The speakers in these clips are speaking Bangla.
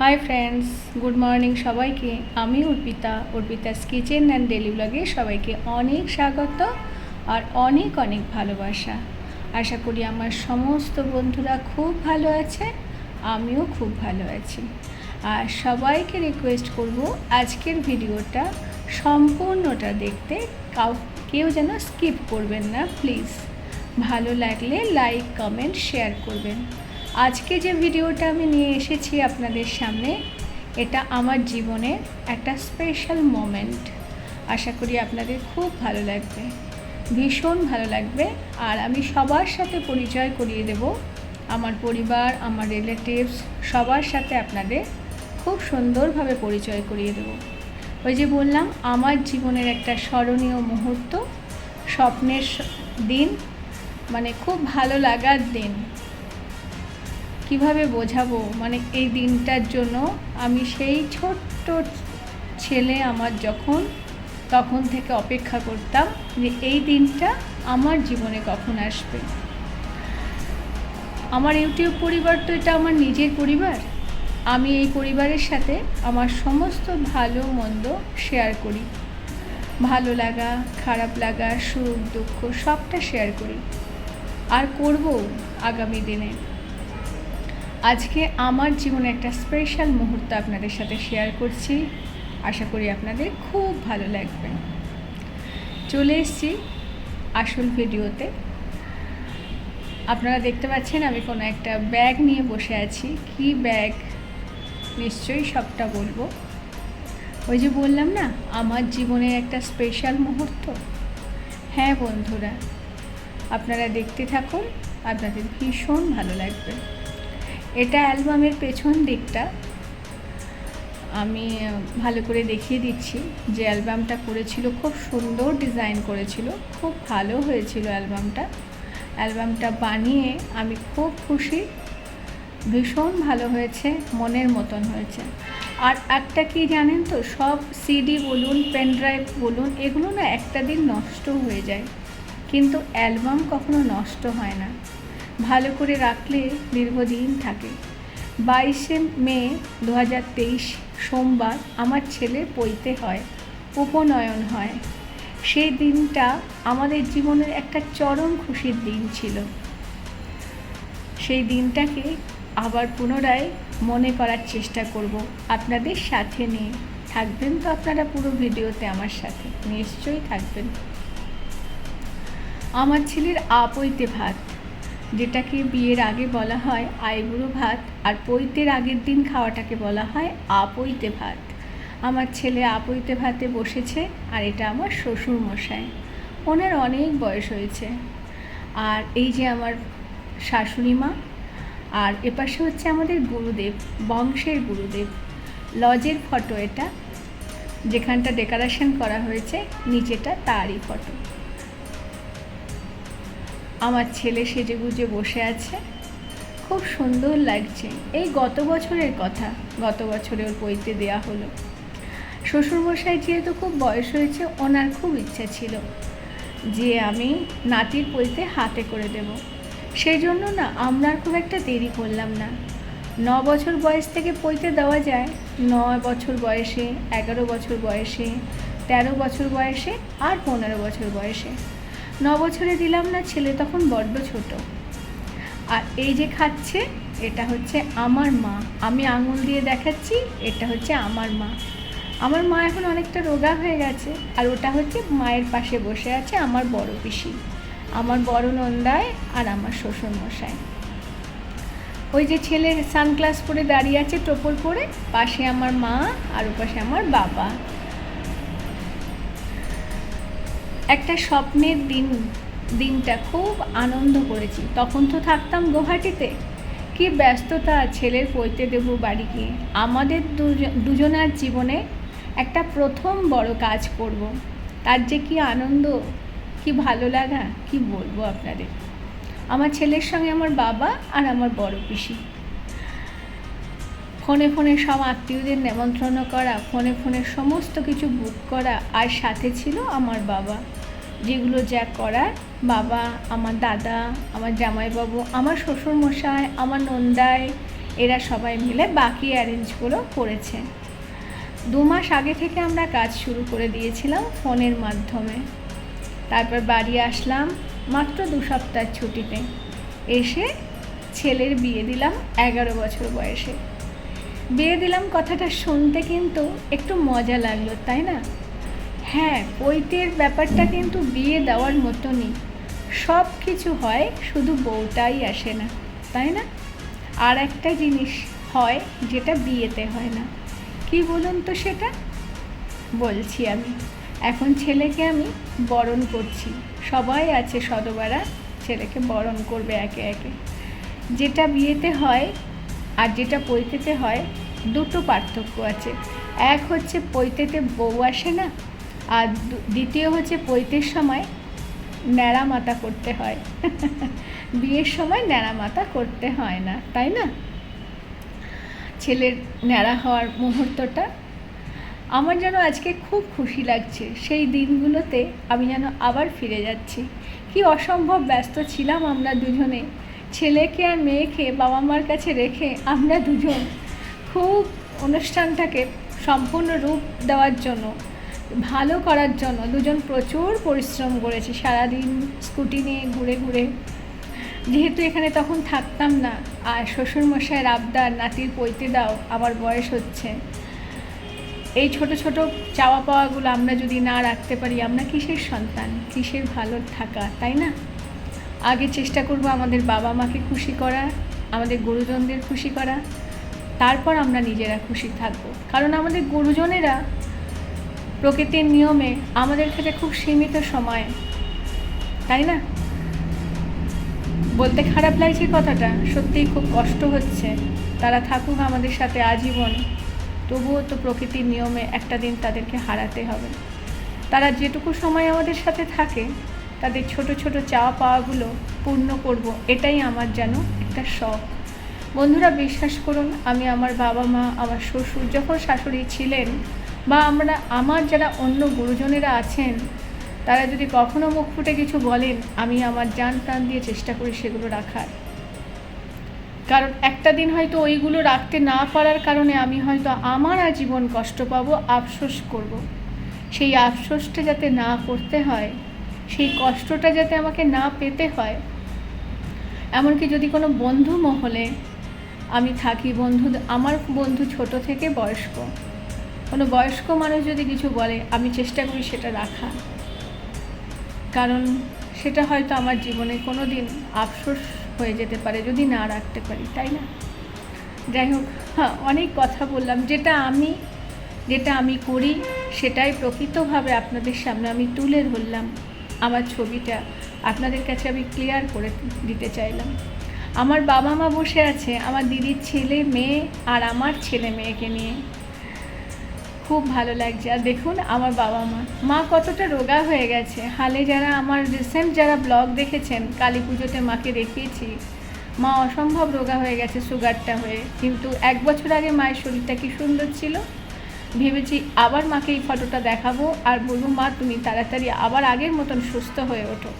হাই ফ্রেন্ডস গুড মর্নিং সবাইকে। আমি Arpita. Arpita's kitchen and daily ব্লগে সবাইকে অনেক স্বাগত আর অনেক অনেক ভালোবাসা। আশা করি আমার সমস্ত বন্ধুরা খুব ভালো আছে, আমিও খুব ভালো আছি। আর সবাইকে রিকোয়েস্ট করব আজকের ভিডিওটা সম্পূর্ণটা দেখতে। কাউ, কেউ যেন স্কিপ করবেন না প্লিজ ভালো লাগলে লাইক কমেন্ট শেয়ার করবেন। আজকে যে ভিডিওটা আমি নিয়ে এসেছি আপনাদের সামনে, এটা আমার জীবনের একটা স্পেশাল মোমেন্ট আশা করি আপনাদের খুব ভালো লাগবে, ভীষণ ভালো লাগবে। আর আমি সবার সাথে পরিচয় করিয়ে দেব, আমার পরিবার, আমার রিলেটিভস সবার সাথে আপনাদের খুব সুন্দরভাবে পরিচয় করিয়ে দেব। ওই যে বললাম, আমার জীবনের একটা স্মরণীয় মুহূর্ত, স্বপ্নের দিন মানে খুব ভালো লাগার দিন। কীভাবে বোঝাবো? মানে এই দিনটার জন্য আমি সেই ছোট্ট ছেলে আমার যখন, তখন থেকে অপেক্ষা করতাম যে এই দিনটা আমার জীবনে কখন আসবে। আমার ইউটিউব পরিবার তো এটা আমার নিজের পরিবার। আমি এই পরিবারের সাথে আমার সমস্ত ভালো মন্দ শেয়ার করি। ভালো লাগা, খারাপ লাগা, সুখ, দুঃখ সবটা শেয়ার করি। আর করব আগামী দিনে। আজকে আমার জীবনে একটা স্পেশাল মুহূর্ত আপনাদের সাথে শেয়ার করছি। আশা করি আপনাদের খুব ভালো লাগবে। চলে এসেছি আসল ভিডিওতে। আপনারা দেখতে পাচ্ছেন আমি কোনো একটা ব্যাগ নিয়ে বসে আছি। কি ব্যাগ নিশ্চয়ই সবটা বলব। ওই যে বললাম না, আমার জীবনের একটা স্পেশাল মুহূর্ত। হ্যাঁ বন্ধুরা, আপনারা দেখতে থাকুন, আপনাদের ভীষণ ভালো লাগবে। এটা অ্যালবামের পেছন দিকটা। আমি ভালো করে দেখিয়ে দিচ্ছি যে অ্যালবামটা করেছিল, খুব সুন্দর ডিজাইন করেছিল, খুব ভালো হয়েছিল অ্যালবামটা। অ্যালবামটা বানিয়ে আমি খুব খুশি, ভীষণ ভালো হয়েছে, মনের মতন হয়েছে। আর একটা কি জানেন তো, সব সিডি বলুন পেন ড্রাইভ বলুন, এগুলো না একটা দিন নষ্ট হয়ে যায়। কিন্তু অ্যালবাম কখনো নষ্ট হয় না। ভালো করে রাখলে দীর্ঘদিন থাকে। বাইশে মে দু হাজার তেইশ সোমবার আমার ছেলে পৈতে হয়, উপনয়ন হয়। সেই দিনটা আমাদের জীবনের একটা চরম খুশির দিন ছিল। সেই দিনটাকে আবার পুনরায় মনে করার চেষ্টা করব। আপনাদের সাথে নিয়ে থাকবেন তো আপনারা পুরো ভিডিওতে আমার সাথে। নিশ্চয়ই থাকবেন। আমার ছেলের আপৈতে ভাত। যেটাকে বিয়ের আগে বলা হয় আইবুড়ো ভাত আর পৈতের আগের দিন খাওয়াটাকে বলা হয় আপৈতে ভাত। আমার ছেলে আপৈতে ভাতে বসেছে আর এটা আমার শ্বশুর মশাই ওনার অনেক বয়স হয়েছে। আর এই যে আমার শাশুড়ি মা, আর এপাশে হচ্ছে আমাদের গুরুদেব, বংশের গুরুদেব। লজের ফটো এটা, যেখানটা ডেকোরেশন করা হয়েছে, নিচেটা তারই ফটো। আমার ছেলে সেজে গুজে বসে আছে। খুব সুন্দর লাগছে। এই গত বছরের কথা, গত বছরে ওর বইতে দেয়া হলো। শ্বশুরমশাই যেহেতু খুব বয়স হয়েছে, ওনার খুব ইচ্ছা ছিল যে আমি নাতির বইতে হাতে করে দেব। সেই জন্য না, আমরা খুব একটা দেরি করলাম না। ন বছর বয়স থেকে পইতে দেওয়া যায়। নয় বছর বয়সে, এগারো বছর বয়সে, তেরো বছর বয়সে আর পনেরো বছর বয়সে। ন বছরে দিলাম না ছেলে তখন বড্ড ছোট। আর এই যে খাচ্ছে, এটা হচ্ছে আমার মা। আমি আঙুল দিয়ে দেখাচ্ছি, এটা হচ্ছে আমার মা। আমার মা এখন অনেকটা রোগা হয়ে গেছে, আর ওটা হচ্ছে মায়ের পাশে বসে আছে আমার বড় পিসি। আমার বড় নন্দায় আর আমার শ্বশুর মশাই ওই যে ছেলে সানগ্লাস পরে দাঁড়িয়ে আছে টোপর পরে, পাশে আমার মা আর ওপাশে আমার বাবা। একটা স্বপ্নের দিন, দিনটা খুব আনন্দ করেছি। তখন তো থাকতাম গুয়াহাটিতে। কি ব্যস্ততা, ছেলের পৈতে দেবো বাড়ি গিয়ে। আমাদের দুজ- দুজনার জীবনে একটা প্রথম বড় কাজ করব। তার যে কি আনন্দ, কি ভালো লাগা, কি বলব আপনাদের? আমার ছেলের সঙ্গে আমার বাবা আর আমার বড় পিসি। ফোনে ফোনে সব আত্মীয়দের নেমন্ত্রণ করা, ফোনে ফোনে সমস্ত কিছু বুক করা, আর সাথে ছিল আমার বাবা। যেগুলো যা করার, বাবা, আমার দাদা, আমার জামাইবাবু, আমার শ্বশুরমশাই, আমার নন্দাই, এরা সবাই মিলে বাকি অ্যারেঞ্জগুলো করেছে। দু মাস আগে থেকে আমরা কাজ শুরু করে দিয়েছিলাম ফোনের মাধ্যমে। তারপর বাড়ি আসলাম মাত্র দু সপ্তাহ ছুটিতে। এসে ছেলের বিয়ে দিলাম এগারো বছর বয়সে। বিয়ে দিলাম কথাটা শুনতে কিন্তু একটু মজা লাগল, তাই না? হ্যাঁ পৈতের ব্যাপারটা কিন্তু বিয়ে দেওয়ার মতনই। সব কিছু হয়, শুধু বউটাই আসে না, তাই না? আর একটা জিনিস হয়, যেটা বিয়েতে হয় না। কি বলুন তো সেটা? বলছি আমি। এখন ছেলেকে আমি বরণ করছি। সবাই আছে সদবারা ছেলেকে বরণ করবে একে একে। যেটা বিয়েতে হয় আর যেটা পৈতেতে হয়, দুটো পার্থক্য আছে। এক হচ্ছে পৈতেতে বউ আসে না আর দ্বিতীয় হচ্ছে পৈতের সময় ন্যাড়া মাতা করতে হয়। বিয়ের সময় ন্যাড়া মাতা করতে হয় না, তাই না? ছেলের ন্যাড়া হওয়ার মুহূর্তটা। আমার যেন আজকে খুব খুশি লাগছে, সেই দিনগুলোতে আমি যেন আবার ফিরে যাচ্ছি। কি অসম্ভব ব্যস্ত ছিলাম আমরা দুজনে। ছেলেকে আর মেয়েকে বাবা মার কাছে রেখে আমরা দুজন খুব অনুষ্ঠানটাকে সম্পূর্ণ রূপ দেওয়ার জন্য ভালো করার জন্য, দুজন প্রচুর পরিশ্রম করেছি, সারাদিন স্কুটি নিয়ে ঘুরে ঘুরে। যেহেতু এখানে তখন থাকতাম না, আর শ্বশুরমশাইয়ের আবদার, নাতির পৈতে দাও আমার বয়স হচ্ছে। এই ছোট ছোট চাওয়া পাওয়াগুলো আমরা যদি না রাখতে পারি, আমরা কিসের সন্তান? কিসের ভালো থাকা, তাই না? আগে চেষ্টা করব আমাদের বাবা মাকে খুশি করা, আমাদের গুরুজনদের খুশি করা। তারপর আমরা নিজেরা খুশি থাকব। কারণ আমাদের গুরুজনেরা প্রকৃতির নিয়মে আমাদের কাছে খুব সীমিত সময়। তাই না? বলতে খারাপ লাগছে কথাটা, সত্যিই খুব কষ্ট হচ্ছে। তারা থাকুক আমাদের সাথে আজীবন, তবুও তো প্রকৃতির নিয়মে একটা দিন তাদেরকে হারাতে হবে। তারা যেটুকু সময় আমাদের সাথে থাকে, তাদের ছোট ছোট চাওয়া পাওয়াগুলো পূর্ণ করব, এটাই আমার যেন একটা শখ। বন্ধুরা, বিশ্বাস করুন, আমি আমার বাবা মা আমার শ্বশুর, যখন শাশুড়ি ছিলেন বা আমরা, আমার যারা অন্য গুরুজনেরা আছেন, তারা যদি কখনো মুখ ফুটে কিছু বলেন, আমি আমার জান প্রাণ দিয়ে চেষ্টা করি সেগুলো রাখার কারণ একটা দিন হয়তো ওইগুলো রাখতে না পারার কারণে আমি হয়তো আমার আজীবন কষ্ট পাবো, আফসোস করব। সেই আফসোসটা যাতে না করতে হয়, সেই কষ্টটা যাতে আমাকে না পেতে হয়, এমনকি যদি কোনো বন্ধু মহলে আমি থাকি, বন্ধু, আমার বন্ধু ছোট থেকে বয়স্ক কোনো বয়স্ক মানুষ যদি কিছু বলে, আমি চেষ্টা করি সেটা রাখা কারণ সেটা হয়তো আমার জীবনে কোনো দিন আফসোস হয়ে যেতে পারে, যদি না রাখতে পারি, তাই না? যাই হোক হ্যাঁ অনেক কথা বললাম। যেটা আমি যেটা আমি করি, সেটাই প্রকৃতভাবে আপনাদের সামনে আমি তুলে ধরলাম আমার ছবিটা। আপনাদের কাছে আমি ক্লিয়ার করে দিতে চাইলাম। আমার বাবা মা বসে আছে, আমার দিদির ছেলে, মেয়ে আর আমার ছেলে মেয়েকে নিয়ে। খুব ভালো লাগছে। আর দেখুন আমার বাবা মা। মা কতটা রোগা হয়ে গেছে। হালে যারা আমার রিসেন্ট যারা ব্লগ দেখেছেন, কালী পুজোতে মাকে দেখিয়েছি, মা অসম্ভব রোগা হয়ে গেছে সুগারটা হয়ে। কিন্তু এক বছর আগে মায়ের শরীরটা কি সুন্দর ছিল? ভেবেছি আবার মাকে এই ফটোটা দেখাবো আর বলব, মা, তুমি তাড়াতাড়ি আবার আগের মতন সুস্থ হয়ে ওঠো।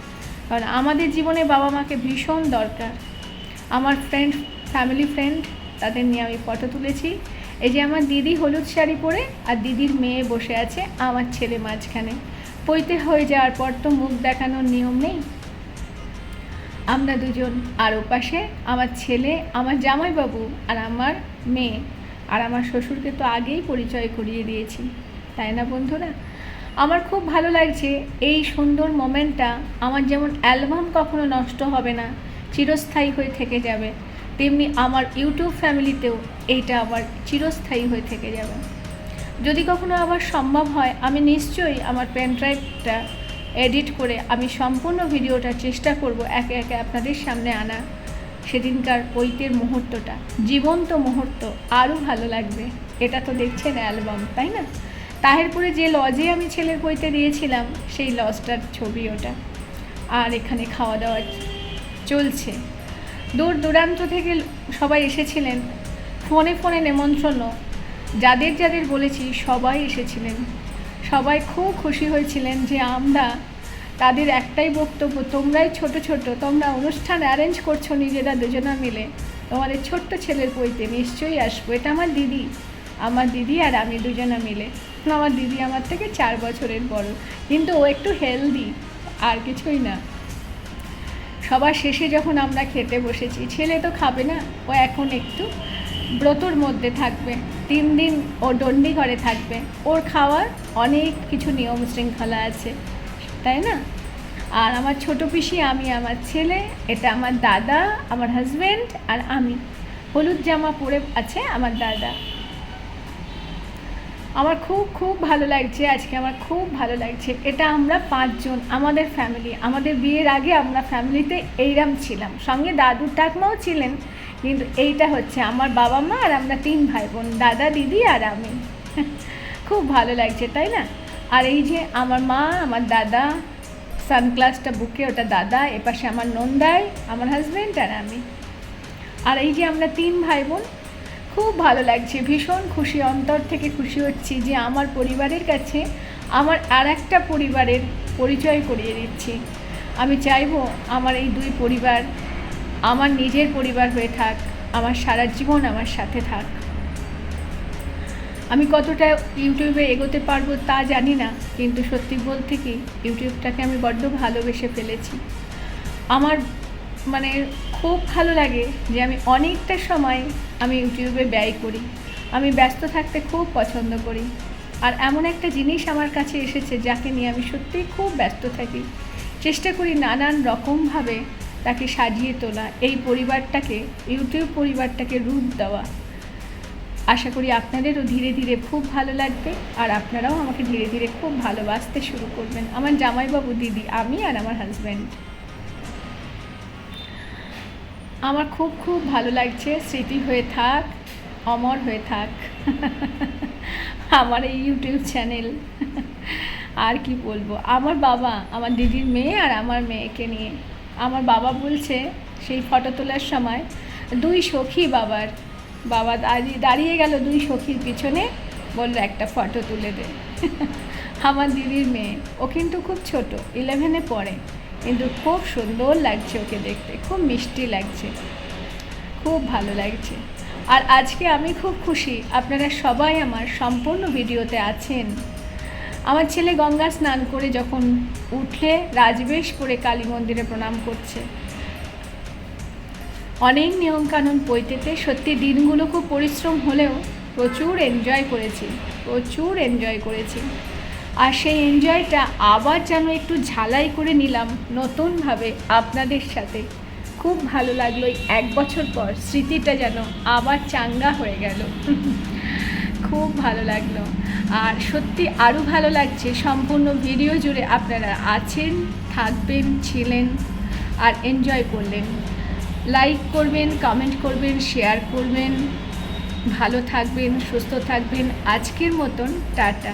কারণ আমাদের জীবনে বাবা মাকে ভীষণ দরকার। আমার ফ্রেন্ড ফ্যামিলি ফ্রেন্ড তাদের নিয়ে আমি ফটো তুলেছি। এই যে আমার দিদি হলুদ শাড়ি পরে আর দিদির মেয়ে বসে আছে আমার ছেলে মাঝখানে। পৈতে হয়ে যাওয়ার পর তো মুখ দেখানোর নিয়ম নেই। আমরা দুজন আর ওপাশে আমার ছেলে, আমার জামাইবাবু আর আমার মেয়ে। আর আমার শ্বশুরকে তো আগেই পরিচয় করিয়ে দিয়েছি। তাই না বন্ধুরা? আমার খুব ভালো লাগছে এই সুন্দর মোমেন্টটা। আমার যেমন অ্যালবাম কখনো নষ্ট হবে না, চিরস্থায়ী হয়ে থেকে যাবে। তেমনি আমার ইউটিউব ফ্যামিলিতেও এইটা আবার চিরস্থায়ী হয়ে থেকে যাবে। যদি কখনো আবার সম্ভব হয়, আমি নিশ্চয়ই আমার পেন ড্রাইভটা এডিট করে আমি সম্পূর্ণ ভিডিওটা চেষ্টা করব একে একে আপনাদের সামনে আনা। সেদিনকার পৈতের মুহূর্তটা, জীবন্ত মুহূর্ত, আরও ভালো লাগবে। এটা তো দেখছেন অ্যালবাম, তাই না? তাহেরপুরে যে লজে আমি ছেলের বইতে দিয়েছিলাম, সেই লজটার ছবি ওটা। আর এখানে খাওয়া দাওয়া চলছে। দূর দূরান্ত থেকে সবাই এসেছিলেন। ফোনে ফোনে নেমন্ত্রণ। যাদের যাদের বলেছি সবাই এসেছিলেন। সবাই খুব খুশি হয়েছিলেন যে আমরা তাদের একটাই বক্তব্য, তোমরাই ছোট ছোট, তোমরা অনুষ্ঠান অ্যারেঞ্জ করছ নিজেরা দুজনা মিলে। তোমাদের ছোট্ট ছেলের বইতে নিশ্চয়ই আসব। এটা আমার দিদি আমার দিদি আর আমি দুজনা মিলে। আমার দিদি আমার থেকে চার বছরের বড়। কিন্তু ও একটু হেলদি আর কিছুই না। সবার শেষে যখন আমরা খেতে বসেছি, ছেলে তো খাবে না, ও এখন একটু ব্রতর মধ্যে থাকবে, তিন দিন ও ডন্ডি ঘরে থাকবে, ওর খাওয়ার অনেক কিছু নিয়ম শৃঙ্খলা আছে, তাই না? আর আমার ছোট পিসি, আমি আমার ছেলে, এটা আমার দাদা, আমার হাজব্যান্ড আর আমি। হলুদ জামা পরে আছে আমার দাদা। আমার খুব খুব ভালো লাগছে, আজকে আমার খুব ভালো লাগছে। এটা আমরা পাঁচজন, আমাদের ফ্যামিলি আমাদের বিয়ের আগে আমরা ফ্যামিলিতে এইরাম ছিলাম। সঙ্গে দাদুর ঠাকমাও ছিলেন, কিন্তু এইটা হচ্ছে আমার বাবা মা আর আমরা তিন ভাই বোন দাদা, দিদি আর আমি। খুব ভালো লাগছে, তাই না? আর এই যে আমার মা, আমার দাদা, সানগ্লাসটা বুকে, ওটা দাদা, এপাশে আমার নন্দাই, আমার হাজব্যান্ড আর আমি। আর এই যে আমরা তিন ভাই বোন খুব ভালো লাগছে। ভীষণ খুশি, অন্তর থেকে খুশি হচ্ছি যে আমার পরিবারের কাছে আমার আর একটা পরিবারের পরিচয় করিয়ে দিচ্ছি। আমি চাইব আমার এই দুই পরিবার, আমার নিজের পরিবার হয়ে থাক, আমার সারা জীবন আমার সাথে থাক। আমি কতটা ইউটিউবে এগোতে পারব তা জানি না, কিন্তু সত্যি বলতে কি, ইউটিউবটাকে আমি বড্ড ভালোবেসে ফেলেছি। আমার মানে খুব ভালো লাগে যে আমি অনেকটা সময় আমি ইউটিউবে ব্যয় করি। আমি ব্যস্ত থাকতে খুব পছন্দ করি। আর এমন একটা জিনিস আমার কাছে এসেছে যাকে নিয়ে আমি সত্যিই খুব ব্যস্ত থাকি। চেষ্টা করি নানান রকমভাবে তাকে সাজিয়ে তোলা, এই পরিবারটাকে, ইউটিউব পরিবারটাকে রূপ দেওয়া। আশা করি আপনাদেরও ধীরে ধীরে খুব ভালো লাগবে আর আপনারাও আমাকে ধীরে ধীরে খুব ভালোবাসতে শুরু করবেন। আমার জামাইবাবু দিদি, আমি আর আমার হাজব্যান্ড আমার খুব খুব ভালো লাগছে। স্মৃতি হয়ে থাক, অমর হয়ে থাক। আমার এই ইউটিউব চ্যানেল আর কি বলব? আমার বাবা, আমার দিদির মেয়ে আর আমার মেয়েকে নিয়ে। আমার বাবা বলছে, সেই ফটো তোলার সময়, দুই সখী বাবার, বাবা দাঁড়িয়ে দাঁড়িয়ে গেল দুই সখীর পিছনে, বলল, একটা ফটো তুলে দে। আমার দিদির মেয়ে। ও কিন্তু খুব ছোট ইলেভেনে পড়ে। কিন্তু খুব সুন্দর লাগছে ওকে দেখতে। খুব মিষ্টি লাগছে। খুব ভালো লাগছে। আর আজকে আমি খুব খুশি, আপনারা সবাই আমার সম্পূর্ণ ভিডিওতে আছেন। আমার ছেলে গঙ্গা স্নান করে যখন উঠলে রাজবেশ পরে কালী মন্দিরে প্রণাম করছে। অনেক নিয়মকানুন বইতেতে সত্যি দিনগুলো খুব পরিশ্রম হলেও প্রচুর এনজয় করেছি, প্রচুর এনজয় করেছি। আর সেই এনজয়টা আবার যেন একটু ঝালাই করে নিলাম নতুনভাবে আপনাদের সাথে। খুব ভালো লাগল এক বছর পর স্মৃতিটা যেন আবার চাঙ্গা হয়ে গেল। খুব ভালো লাগল। আর সত্যি আরও ভালো লাগছে, সম্পূর্ণ ভিডিও জুড়ে আপনারা আছেন, থাকবেন, ছিলেন আর এনজয় করলেন। লাইক করবেন, কমেন্ট করবেন, শেয়ার করবেন। ভালো থাকবেন, সুস্থ থাকবেন। আজকের মতন, টাটা।